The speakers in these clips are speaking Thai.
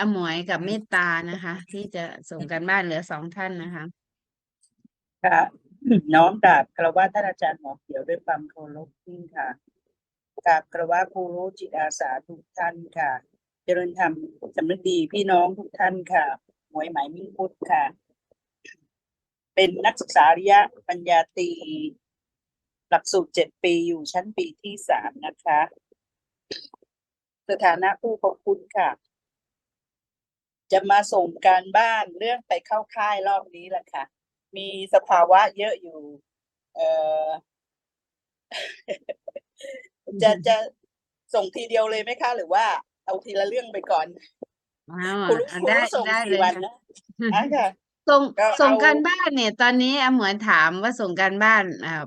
อมวยกับเมตตานะคะ ที่จะส่งกันบ้านเหลือสองท่านนะคะค่ะน้อมกราบกระว่าท่านอาจารย์หมอเขียวด้วยความเคารพยิ่งค่ะกราบกระว่าครูรู้จิตอาสาทุกท่านค่ะ เจริญธรรมสำนึกดีพี่น้องทุกท่านค่ะหมวยหมายมิ่งพุทธค่ะ เป็นนักศึกษาริยะปัญญาตรีหลักสูตรเจ็ดปีอยู่ชั้นปีที่สามนะคะ สถานะผู้ขอบคุณค่ะ จะมาส่งการบ้านเรื่องไปเข้าค่ายรอบนี้แหละค่ะ มีสภาวะเยอะอยู่ เอ่อจะจะส่งทีเดียวเลยไหมคะ หรือว่าเอาทีละเรื่องไปก่อนว้าวคุณรู้อะคุณได้รู้ส่งได้เลกี่ยวันค่ะนะอะค่ะส่งก็ส่งเอาการบ้านเนี่ย ตอนนี้อมวยถามว่าส่งการบ้านอ่า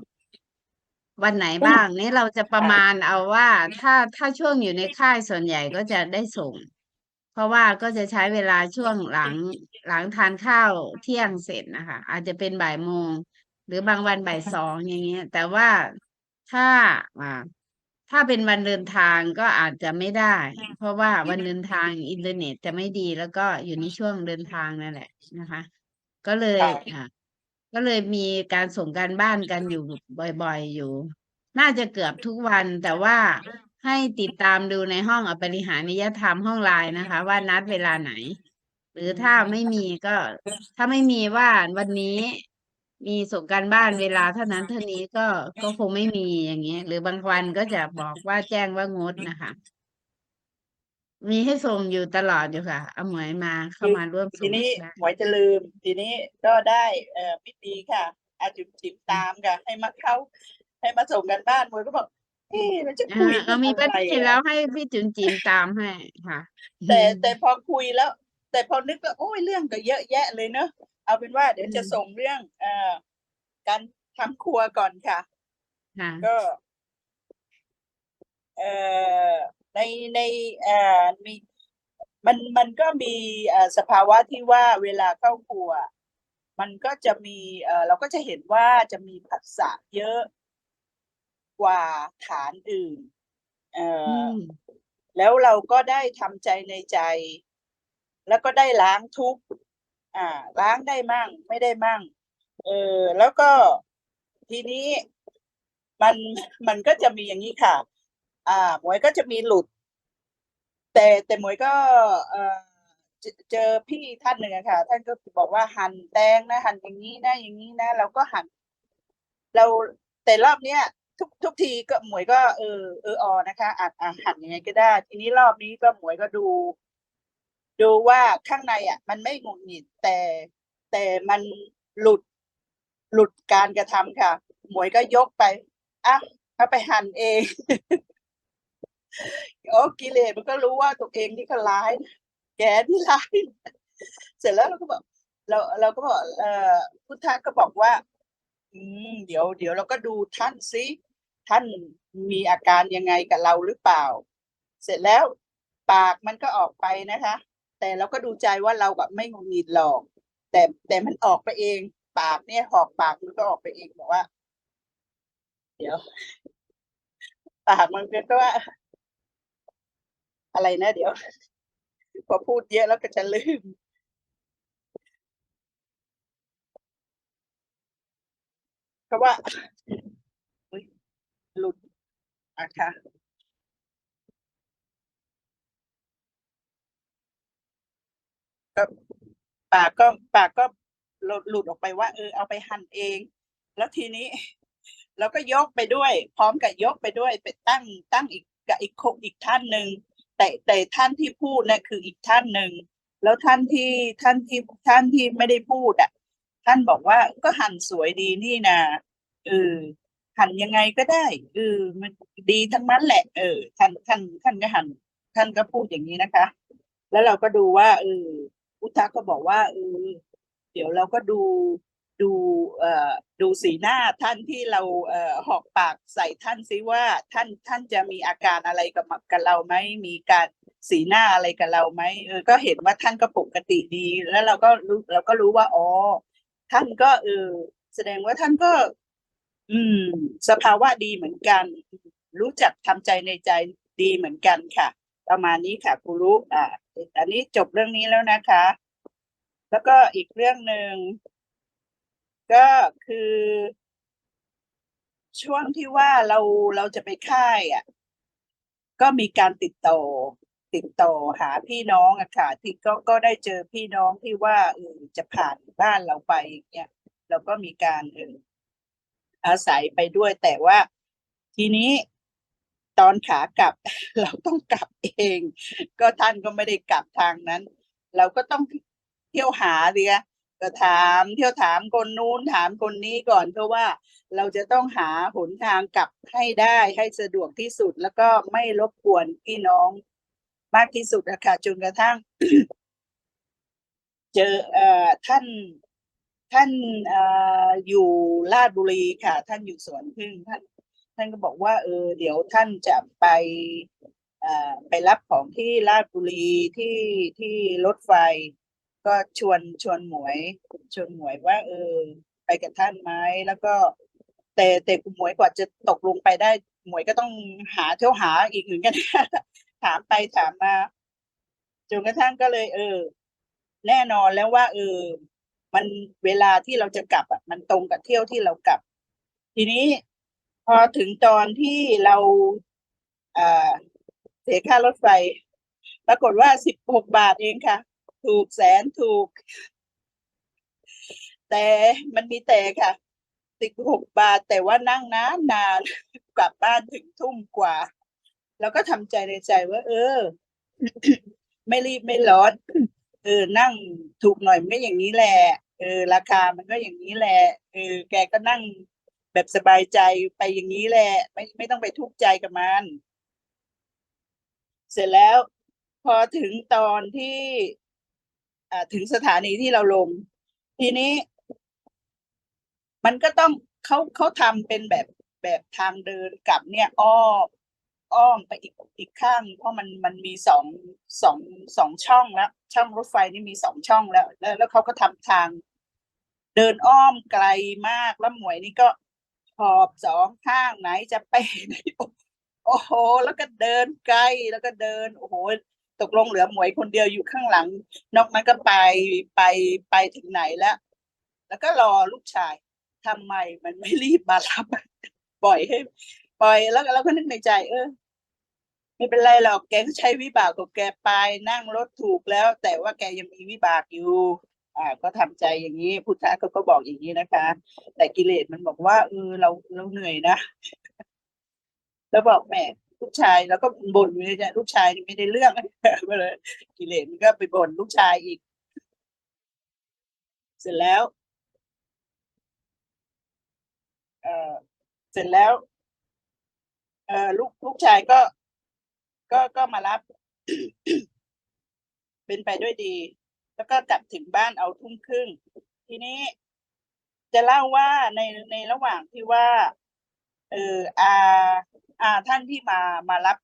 วันไหนบ้างนี่เราจะประมาณเอาว่า ถ้าถ้าช่วงอยู่ในค่ายส่วนใหญ่ก็จะได้ส่ง เพราะว่าก็จะใช้เวลาช่วงหลังหลังทานข้าวเที่ยงเสร็จนะคะ อาจจะเป็นบ่ายโมง หรือบางวันบ่ายสองอย่างเงี้ย แต่ว่าถ้าอ่าถ้าเป็นวันเดินทางก็อาจจะไม่ได้ เพราะว่าวันเดินทางอินเทอร์เน็ตจะไม่ดีแล้วก็อยู่ในช่วงเดินทางนั่นแหละนะคะ ก็เลยอ่าก็เลยมีการส่งการบ้านกันอยู่บ่อย ๆ อยู่ น่าจะเกือบทุกวันแต่ว่า ให้ติดตามดูในห้องอปริหานิยธรรมห้องไลน์นะคะ ว่านัดเวลาไหน หรือถ้าไม่มีก็ ถ้าไม่มีว่าวันนี้มีส่งการบ้านเวลาเท่านั้นเท่านี้ก็ก็คงไม่มีอย่างเงี้ยหรือบางวันก็จะบอกว่าแจ้งว่างดนะคะ มีให้ส่งอยู่ตลอดอยู่ค่ะเอาหมวยมาเข้ามาร่วมทีส่งนี้ได้หมวยจะลืม ทีนี้ก็ได้เอ่อพิธีค่ะ อาจุมจิมตามค่ะ ให้มาเข้า ให้มาส่งกันบ้านหมวยก็บอก เอ๊ะมันจะอ่าคุยเอามีเรื่ป้าองอะไรที่อะแล้วให้พี่จุนจีนตามให้ค่ะแต่แต่พอคุยแล้ว แต่พอนึกแล้วโอ้ยเรื่องก็เยอะแยะเลยเนอะเอาเป็นว่าเดี๋ยวจะอืมส่งเรื่องเอ่อการทำครัวก่อนค่ะ ค่ะ ก็เอ่อในในเอ่อมีมันมันก็มีเอ่อสภาวะที่ว่าเวลาเข้าครัว มันก็จะมีเอ่อเราก็จะเห็นว่าจะมีผัสสะเยอะ กว่าฐานอื่น เอ่อืออมแล้วเราก็ได้ทำใจในใจ แล้วก็ได้ล้างทุกข์อ่า ล้างได้มั่ง ไม่ได้มั่ง เออ แล้วก็ทีนี้มันมันก็จะมีอย่างนี้ค่ะ อ่า หมวยก็จะมีหลุด แต่แต่หมวยก็ เออเจอเจอพี่ท่านหนึ่งอะค่ะ ท่านก็บอกว่าหั่นแตงนะหั่นอย่างนี้นะอย่างนี้นะเราก็หั่น เราแต่รอบเนี้ย ทุกทุกทีก็หมวยก็เออเออออนะคะอานอ่าหันยังไงก็ได้ ทีนี้รอบนี้ก็หมวยก็ดู ดูว่าข้างในอะ มันไม่หงุดหงิดแต่แต่มันหลุดหลุดการกระทำค่ะ หมวยก็ยกไปอะเอาไปหั่นเองโอ้กิเลสมันก็รู้ว่าตัวเองที่ก็ร้าย แกที่ร้าย เสร็จแล้วเราก็บอกเราเราก็บอกเอ่อพุทธะก็บอกว่า อืมเดี๋ยวเดี๋ยวเราก็ดูท่านซิท่านมีอาการยังไงกับเราหรือเปล่า เสร็จแล้วปากมันก็ออกไปนะคะ แต่เราก็ดูใจว่าเราแบบไม่หงุดหงิดหรอก แต่แต่มันออกไปเอง ปากเนี่ยหอกปากมันก็ออกไปเองบอกว่า เดี๋ยว ปากมันก็ว่า อะไรนะเดี๋ยวพอพูดเยอะแล้วก็จะลืม เพ ราะว่าหลุดอะค่ะก็ปากก็ปากก็หลุดหลุดออกไปว่า เออเอาไปหั่นเอง แล้วทีนี้เราก็ยกไปด้วย พร้อมกับยกไปด้วยไปตั้งตั้งอีกกับอีกคนอีกท่านหนึ่งแต่แต่ท่านที่พูดนี่ยคืออีกท่านหนึ่งแล้วท่านที่ท่านที่ท่านที่ไม่ได้พูดอะ ท่านบอกว่าก็หั่นสวยดีนี่นะเออหั่นยังไงก็ได้เออมันดีทั้งนั้นแหละ เออ ท่านท่านท่านก็หั่นท่านก็พูดอย่างนี้นะคะ แล้วเราก็ดูว่าเออพุทธะก็บอกว่าเออเดี๋ยวเราก็ดูดูเอ่อดูสีหน้าท่านที่เราเอ่อหอกปากใส่ท่านซิว่าท่านท่านจะมีอาการอะไรกับกับเราไหมมีการสีหน้าอะไรกับเราไหมเออก็เห็นว่าท่านก็ปกติดี แล้วเราก็รู้เราก็รู้ว่าอ๋อ ท่านก็เออแสดงว่าท่านก็ อืม สภาวะดีเหมือนกัน รู้จักทำใจในใจดีเหมือนกันค่ะ ประมาณนี้ค่ะครูรู้อ่าอันนี้จบเรื่องนี้แล้วนะคะ แล้วก็อีกเรื่องหนึ่งก็คือ ช่วงที่ว่าเราเราจะไปค่ายอะ ก็มีการติดต่อ ติดต่อหาพี่น้องอะค่ะที่ก็ก็ได้เจอพี่น้องที่ว่าเออจะผ่านบ้านเราไปอย่างเงี้ยเราก็มีการเอออาศัยไปด้วยแต่ว่าทีนี้ตอนขากลับ เราต้องกลับเอง ก็ท่านก็ไม่ได้กลับทางนั้น เราก็ต้องเที่ยวหาเดียก็ถามเที่ยวถามคนนู้นถามคนนี้ก่อนเพราะว่าเราจะต้องหาหนทางกลับให้ได้ให้สะดวกที่สุดแล้วก็ไม่รบกวนพี่น้อง มากที่สุดนะคะจนกระทั่ง เจอเอ่อท่านท่านเอ่ออยู่ลาดบุรีค่ะ ท่านอยู่สวนพึ่งท่านท่านก็บอกว่า เออ เดี๋ยวท่านจะไปไปรับของที่ลาดบุรีที่ที่รถไฟ ก็ชวนชวนหมวย ชวนหมวยว่า เออ ไปกับท่านไหมแล้วก็ แต่แต่คุณหมวยกว่าจะตกลงไปได้ หมวยก็ต้องหาเที่ยวหาอีกเหมือนกัน ถามไปถามมาจนกระทั่งก็เลย เออ แน่นอนแล้วว่า เออ มันเวลาที่เราจะกลับอะมันตรงกับเที่ยวที่เรากลับ ทีนี้พอถึงตอนที่เราเสียค่ารถไฟ ปรากฏว่าสิบหกบาทเองค่ะ ถูกแสนถูก แต่มันมีแต่ค่ะสิบหกบาทแต่ว่านั่งนานนานกลับบ้านถึงทุ่มกว่า แล้วก็ทำใจในใจว่า เออ ไม่รีบไม่ร้อนเออนั่งถูกหน่อยมันก็อย่างนี้แหละเออ ราคามันก็อย่างนี้แหละเออ แกก็นั่งแบบสบายใจไปอย่างนี้แหละ ไม่ไม่ต้องไปทุกข์ใจกับมัน เสร็จแล้ว พอถึงตอนที่ อ่าถึงสถานีที่เราลง ทีนี้ มันก็ต้องเขาเขาทำเป็นแบบแบบทางเดินกลับเนี่ยอ้อม อ้อมไปอีกอีกข้าง เพราะมันมันมีสองสองสองช่องแล้ว ช่องรถไฟนี่มีสองช่องแล้ว แล้วแล้วเขาก็ทำทาง เดินอ้อมไกลมากแล้วหมวยนี่ก็หอบสองข้างไหนจะไปไหนโอ้โห แล้วก็เดินไกลแล้วก็เดิน โอ้โห ตกลงเหลือหมวยคนเดียวอยู่ข้างหลัง นอกนั้นก็ไปไปไปถึงไหนแล้ว แล้วก็รอลูกชายทำไมมันไม่รีบมารับปล่อยให้ ปล่อยแล้วเราก็นึกในใจ เออ ไม่เป็นไรหรอกแกก็ใช้วิบากของแกไปนั่งรถถูกแล้ว แต่ว่าแกยังมีวิบากอยู่ อ่า ก็ทำใจอย่างนี้พุทธะก็ก็บอกอย่างนี้นะคะ แต่กิเลสมันบอกว่าเออเราเราเหนื่อยนะแล้วบอกแหม่ลูกชายแล้วก็บ่นอยู่เลยเนี่ยลูกชายไม่ได้เรื่องก็เลยกิเลสมันก็ไปบ่นลูกชายอีก เสร็จแล้ว เออเสร็จแล้ว เออลูกลูกชายก็ ก็ก็มารับ เป็นไปด้วยดี แล้วก็กลับถึงบ้านเอาทุ่มครึ่ง ทีนี้จะเล่าว่าในในระหว่างที่ว่า เอออาอาท่านที่มามารับ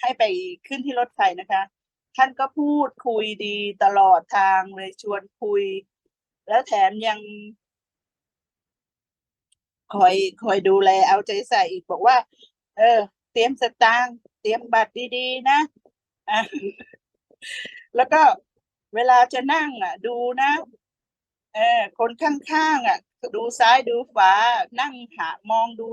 ให้ไปขึ้นที่รถไฟนะคะ ท่านก็พูดคุยดีตลอดทางเลยชวนคุย แล้วแถมยัง คอยคอยดูแลเอาใจใส่อีกบอกว่า เออ เตรียมสตางค์เตรียมบัตรดีๆ นะอะแล้วก็เวลาจะนั่งอะ ดูนะเออคนข้างๆอะ ดูซ้ายดูขวานั่งหามองดู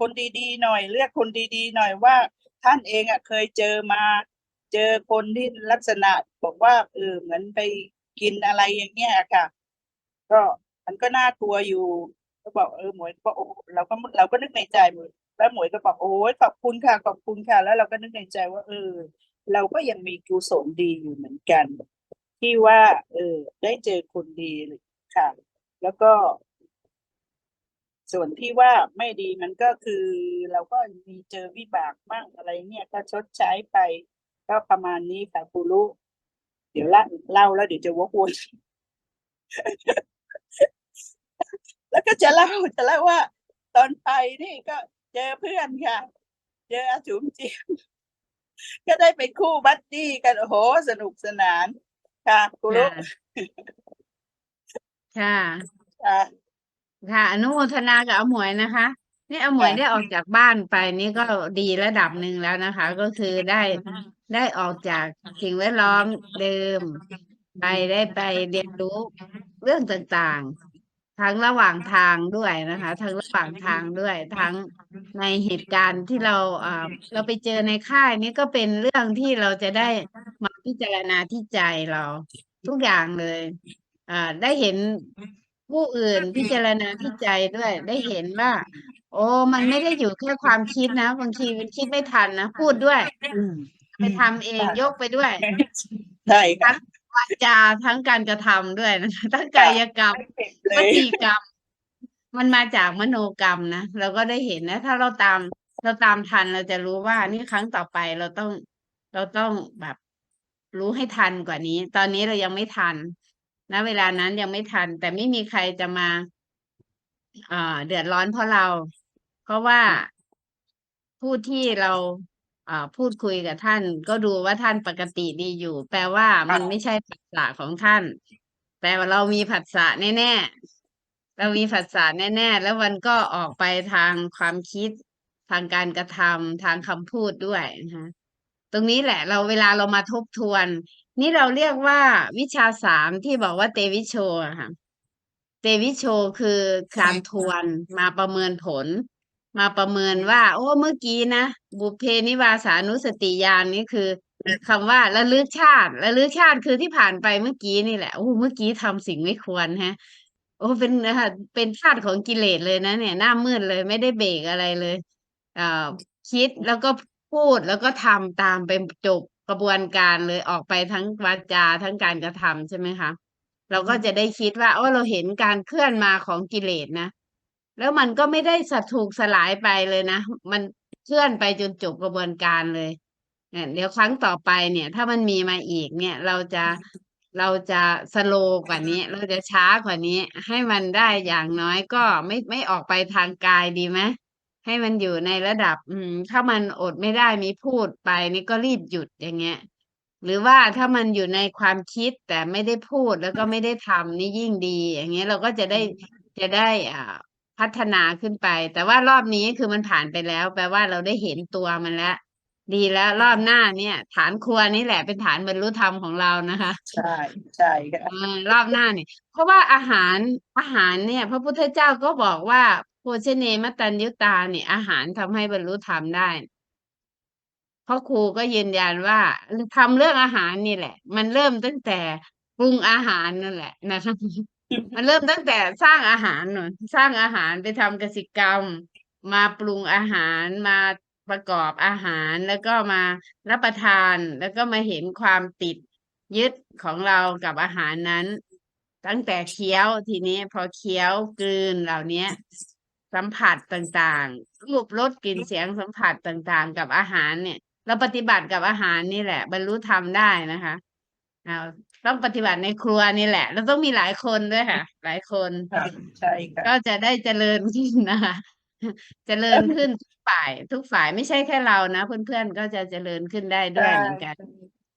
คนดีๆหน่อย เลือกคนดีๆหน่อยว่า ท่านเองอะ เคยเจอมา เจอคนที่ลักษณะบอกว่าเออเหมือนไปกินอะไรอย่างเงี้ยค่ะ ก็มันก็น่ากลัวอยู่ก็บอกเออหมวยก็โอ้เราก็เราก็นึกในใจหมวย แล้วหมวยก็บอกโอ้ยขอบคุณค่ะขอบคุณค่ะ แล้วเราก็นึกในใจว่า เออ เราก็ยังมีกุศลดีอยู่เหมือนกัน ที่ว่า เออ ได้เจอคนดีค่ะ แล้วก็ ส่วนที่ว่าไม่ดีมันก็คือ เราก็มีเจอวิบากบ้างอะไร เนี่ยก็ชดใช้ไป ก็ประมาณนี้ค่ะครูรู้เดี๋ยวละเล่าแล้วเดี๋ยวจะวกวนแล้วก็จะเล่าจะเล่าว่า ตอนไปนี่ก็ เจอเพื่อนค่ะ เจออาจุ๋มจิมก็ได้เป็นคู่บัดดี้กันโอ้โหสนุกสนาน ค่ะครูรู้ค่ะค่ะค่ะค่ะอนุโมทนากับอาหมวยนะคะ นี่เอาหมวยค่ะได้ออกจากบ้านไปนี่ก็ดีระดับหนึ่งแล้วนะคะ ก็คือได้ได้ออกจากสิ่งแวดล้อมเดิม ไปได้ไปเรียนรู้เรื่องต่างๆ ทั้งระหว่างทางด้วยนะคะ ทั้งระหว่างทางด้วย ทั้งในเหตุการณ์ที่เราอ่าเราไปเจอในค่ายนี่ก็เป็นเรื่องที่เราจะได้มาพิจารณาที่ใจเรา ทุกอย่างเลยอ่าได้เห็นผู้อื่นพิจารณาที่ใจด้วย ได้เห็นว่า โอ้มันไม่ได้อยู่แค่ความคิดนะบางทีมันคิดไม่ทันนะพูดด้วยอืมไปทำเองยกไปด้วย ใช่ค่ะ วาจาทั้งการกระทำด้วยนะคะทั้งกายกรรมไม่ผิดเลวยจีกรรม มันมาจากมโนกรรมนะเราก็ได้เห็นนะ ถ้าเราตามเราตามทันเราจะรู้ว่านี่ครั้งต่อไปเราต้องเราต้องแบบรู้ให้ทันกว่านี้ ตอนนี้เรายังไม่ทันนะเวลานั้นยังไม่ทัน แต่ไม่มีใครจะมาอ่าเดือดร้อนเพราะเรา เพราะว่าผู้ที่เรา อ่าพูดคุยกับท่าน ก็ดูว่าท่านปกติดีอยู่ แปลว่ามันไม่ใช่ผัสสะของท่าน แต่ว่าเรามีผัสสะแน่ๆเรามีผัสสะแน่ๆแล้วมันก็ออกไปทางความคิดทางการกระทำทางคำพูดด้วยนะคะตรงนี้แหละ เราเวลาเรามาทบทวน นี่เราเรียกว่าวิชาสามที่บอกว่าเตวิโชอะค่ะเตวิโชคือการทวนมาประเมินผล มาประเมินว่า โอ้เมื่อกี้นะบุพเพนิวาสานุสติญาณนี่คือคำว่าระลึกชาติระลึกชาติคือที่ผ่านไปเมื่อกี้นี่แหละโอ้เมื่อกี้ทำสิ่งไม่ควรฮะ โอ้เป็นนะคะเป็นธาตุของกิเลสเลยนะเนี่ยหน้ามืดเลยไม่ได้เบรกอะไรเลยเอ่อคิดแล้วก็พูดแล้วก็ทำตามเป็นจบกระบวนการเลยออกไปทั้งวาจาทั้งการกระทำใช่ไหมคะเราก็จะได้คิดว่าโอ้เราเห็นการเคลื่อนมาของกิเลสนะ แล้วมันก็ไม่ได้สถูกสลายไปเลยนะ มันเคลื่อนไปจนจบกระบวนการเลยเนี่ยเดี๋ยวครั้งต่อไปเนี่ย ถ้ามันมีมาอีกเนี่ยเราจะเราจะสโลกว่านี้ เราจะช้ากว่านี้ ให้มันได้อย่างน้อยก็ไม่ไม่ออกไปทางกายดีไหมให้มันอยู่ในระดับ อืม ถ้ามันอดไม่ได้มีพูดไปนี่ก็รีบหยุดอย่างเงี้ย หรือว่าถ้ามันอยู่ในความคิดแต่ไม่ได้พูดแล้วก็ไม่ได้ทำนี่ยิ่งดี อย่างเงี้ยเราก็จะได้จะได้อ่า พัฒนาขึ้นไป แต่ว่ารอบนี้คือมันผ่านไปแล้ว แปลว่าเราได้เห็นตัวมันแล้ว ดีแล้วรอบหน้าเนี่ย ฐานครัวนี่แหละเป็นฐานบรรลุธรรมของเรานะคะ ใช่ใช่ค่ะเออรอบหน้าเนี่ย เพราะว่าอาหารอาหารเนี่ย พระพุทธเจ้าก็บอกว่าโภชเนมตัญยุตาเนี่ยอาหารทำให้บรรลุธรรมได้เพราะครูก็ยืนยันว่าทำเรื่องอาหารนี่แหละ มันเริ่มตั้งแต่ปรุงอาหารนั่นแหละนะคะ มันเริ่มตั้งแต่สร้างอาหารหน่อยสร้างอาหารไปทำกสิกรรม มาปรุงอาหารมาประกอบอาหารแล้วก็มารับประทานแล้วก็มาเห็นความติดยึดของเรากับอาหารนั้น ตั้งแต่เคี้ยวทีนี้พอเคี้ยวกลืนเหล่านี้สัมผัสต่างๆ รูปรสกลิ่นเสียงสัมผัสต่างๆ กับอาหารเนี่ย เราปฏิบัติกับอาหารนี่แหละ บรรลุธรรมได้นะคะเอา ต้องปฏิบัติในครัวนี่แหละ แล้วต้องมีหลายคนด้วยค่ะ หลายคนค่ะใช่ค่ะก็จะได้เจริญขึ้นนะคะเจริญขึ้นทุกฝ่าย ทุกฝ่ายไม่ใช่แค่เรานะเพื่อนๆก็จะเจริญขึ้นได้ด้วยเหมือนกัน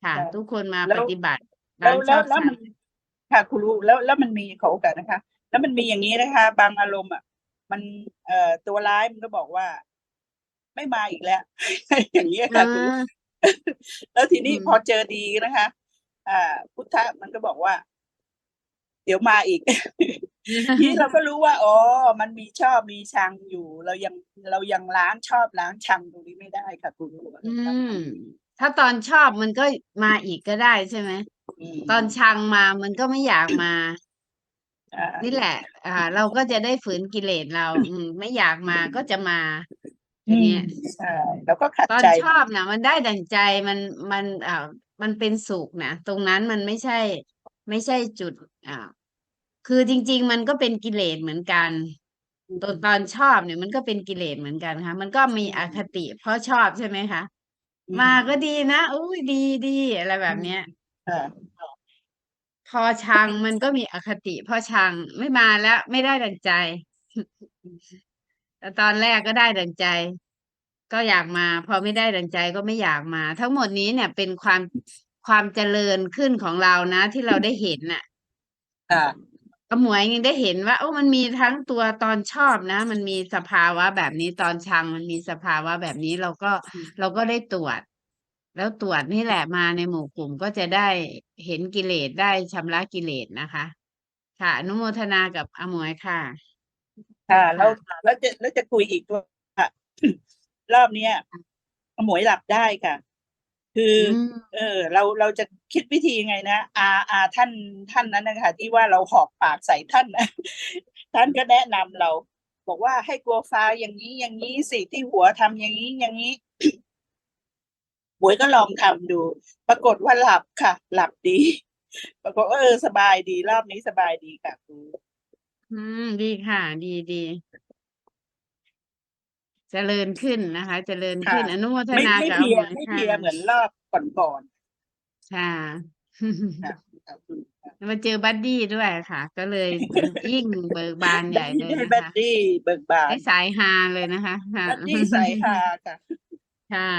ค่ะใช่ทุกคนมาแล้วปฏิบัติแล้วตามชแล้อวบแล้วธรรมันค่ะครูรู้แล้วแล้วมันมีขอโอกาสนะคะ แล้วมันมีอย่างนี้นะคะ บางอารมณ์อะ มันเอ่อตัวร้ายมันก็บอกว่า ไม่มาอีกแล้ว อย่างนี้ยค่ะครูอ่าแล้วทีนี้อืมพอเจอดีนะคะ อ่า พุทธะมันก็บอกว่า เดี๋ยวมาอีกทีนี้เราก็รู้ว่าอ๋อมันมีชอบมีชังอยู่ เรายังเรายังล้างชอบล้างชังตรงนี้ไม่ได้ค่ะครูรู้อืม ถ้าตอนชอบมันก็มาอีกก็ได้ใช่ไหมมตอนชังมามันก็ไม่อยากมาอ่านี่แหละ อ่า เราก็จะได้ฝืนกิเลสเรา อืมไม่อยากมาก็จะมาอย่างเงี้ยใช่แล้วก็ขัดตอนใจชอบนะมันได้ดั่งใจมันมันอ่า มันเป็นสุขนะตรงนั้นมันไม่ใช่ ไม่ใช่จุด อ่า คือจริง ๆ มันก็เป็นกิเลสเหมือนกันตอนตอนชอบเนี่ยมันก็เป็นกิเลสเหมือนกันค่ะ มันก็มีอคติ เพราะชอบใช่ไหมคะอืมมาก็ดีนะอุ้ยดีดีอะไรแบบเนี้ยค่ะพอชังมันก็มีอคติเพราะชังไม่มาแล้วไม่ได้ดั่งใจแต่ตอนแรกก็ได้ดั่งใจ ก็อยากมา พอไม่ได้ดั่งใจก็ไม่อยากมา ทั้งหมดนี้เนี่ยเป็นความความเจริญขึ้นของเรานะที่เราได้เห็นน่ะค่ะอาหมวยยังได้เห็นว่าโอ้มันมีทั้งตัวตอนชอบนะ มันมีสภาวะแบบนี้ตอนชัง มันมีสภาวะแบบนี้เราก็อืมเราก็ได้ตรวจ แล้วตรวจนี่แหละมาในหมู่กลุ่มก็จะได้เห็นกิเลสได้ชำระกิเลสนะคะ ค่ะอนุโมทนากับอาหมวยค่ะ ค่ะแล้วแล้วจะแล้วจะคุยอีกว่า รอบเนี้ยหมวยหลับได้ค่ะ คือออืมเออ เราเราจะคิดวิธีไงนะอาอาท่านท่านนั้นนะคะที่ว่าเราหอกปากใส่ท่านนะท่านก็แนะนำเรา บอกว่าให้กลัวฟ้าอย่างนี้อย่างนี้สิที่หัวทำอย่างนี้อย่างนี้หมวยก็ลองทำดู ปรากฏว่าหลับค่ะ หลับดี ปรากฏว่าเออสบายดี รอบนี้สบายดีค่ะครูอืม ดีค่ะ ดีดี เจริญขึ้นนะคะ เจริญขึ้นอนุโมทไม่นาไม่กับเพลียอาหมวยไม่ค่ะเพลียเหมือนรอบก่อนค่ะๆค่ะขอบคุณค่ะมาเจอบัดดี้ด้วยค่ะ ก็เลยยิ่งเบิกบานใหญ่เลยให้นะบัดคะดี้เบิกบานได้สายฮาเลยนะคะค่ะ บัดดี้สายฮาค่ะ ค่ะ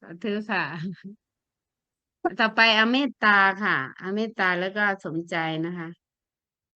สาธุค่ะ ต่อไปเอาเมตตาค่ะเอาเมตตาแล้วก็สมใจนะคะ